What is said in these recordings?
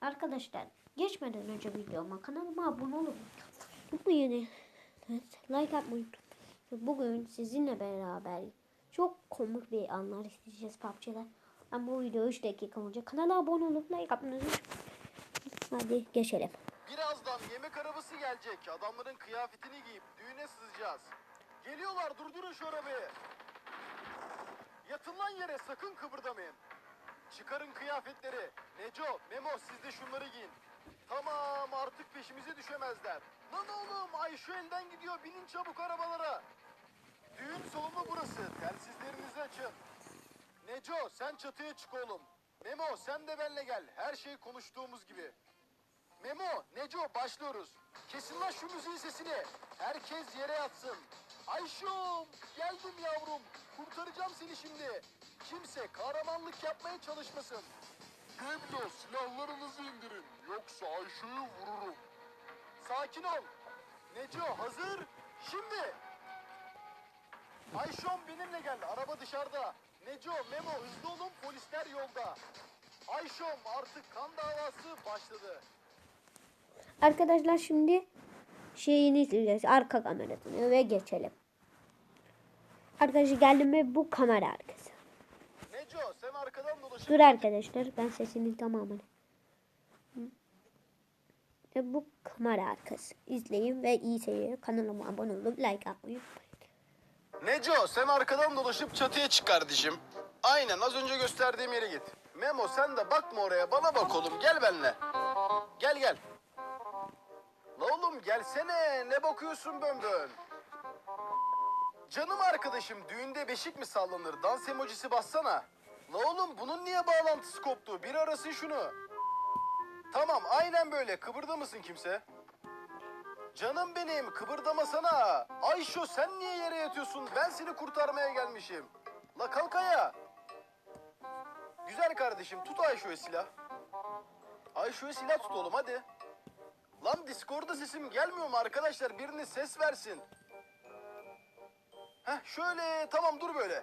Arkadaşlar geçmeden önce videoma kanalıma abone olun. Bu yeni like atmayı unutmayın. Bugün sizinle beraber çok komik bir anlar isteyeceğiz PUBG'de. Ama bu video 3 dakika olacak. Kanala abone olup like unutmayın. Hadi geçelim. Birazdan yemek arabası gelecek. Adamların kıyafetini giyip düğüne sızacağız. Geliyorlar durdurun şu arabayı. Yatın lan yere sakın kıpırdamayın. Çıkarın kıyafetleri. Neco, Memo siz de şunları giyin. Tamam artık peşimize düşemezler. Lan oğlum ay şu elden gidiyor binin çabuk arabalara. Düğün salonu burası. Telsizlerinizi açın. Neco sen çatıya çık oğlum. Memo sen de benle gel. Her şey konuştuğumuz gibi. Memo, Neco başlıyoruz. Kesin lan şu müziğin sesini. Herkes yere yatsın. Ayşum, geldim yavrum. Kurtaracağım seni şimdi. Kimse kahramanlık yapmaya çalışmasın. Geblo, silahlarınızı indirin. Yoksa Ayşe'yi vururum. Sakin ol. Neco hazır. Şimdi. Ayşom benimle gel. Araba dışarıda. Neco, Memo hızlı olun. Polisler yolda. Ayşom artık kan davası başladı. Arkadaşlar şimdi şeyini izleyeceğiz. Arka kamerasını ve geçelim. Arkadaşlar geldim ve bu kamera arkası. Neco sen arkadan Dur arkadaşlar ben sesini tamamen. Ve bu kamera arkası. İzleyin ve iyi seyir. Kanalıma abone olup like atmayı. Neco sen arkadan dolaşıp çatıya çık kardeşim. Aynen az önce gösterdiğim yere git. Memo sen de bakma oraya bana bak oğlum gel benimle. Gel gel. Gelsene ne bakıyorsun bön bön. Canım arkadaşım düğünde beşik mi sallanır dans emojisi bassana. La oğlum bunun niye bağlantısı koptu bir arasın şunu. Tamam aynen böyle kıpırda mısın kimse? Canım benim kıpırdamasana. Ayşo sen niye yere yatıyorsun? Ben seni kurtarmaya gelmişim. La kalk ayağa. Güzel kardeşim tut Ayşo'ya silah. Ayşo'ya silah tut oğlum hadi. Lan Discord'da sesim gelmiyor mu arkadaşlar? Biriniz ses versin. Heh şöyle tamam dur böyle.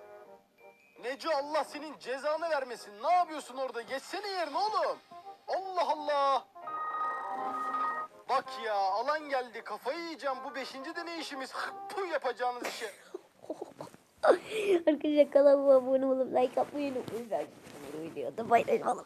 Neco Allah senin cezanı vermesin. Ne yapıyorsun orada? Geçsene yerine oğlum. Allah Allah. Bak ya alan geldi kafayı yiyeceğim bu beşinci deneyişimiz bu yapacağınız işe. Arkadaşlar kanalıma abone olup like atmayı unutmayın. Ben videoda paylaşalım.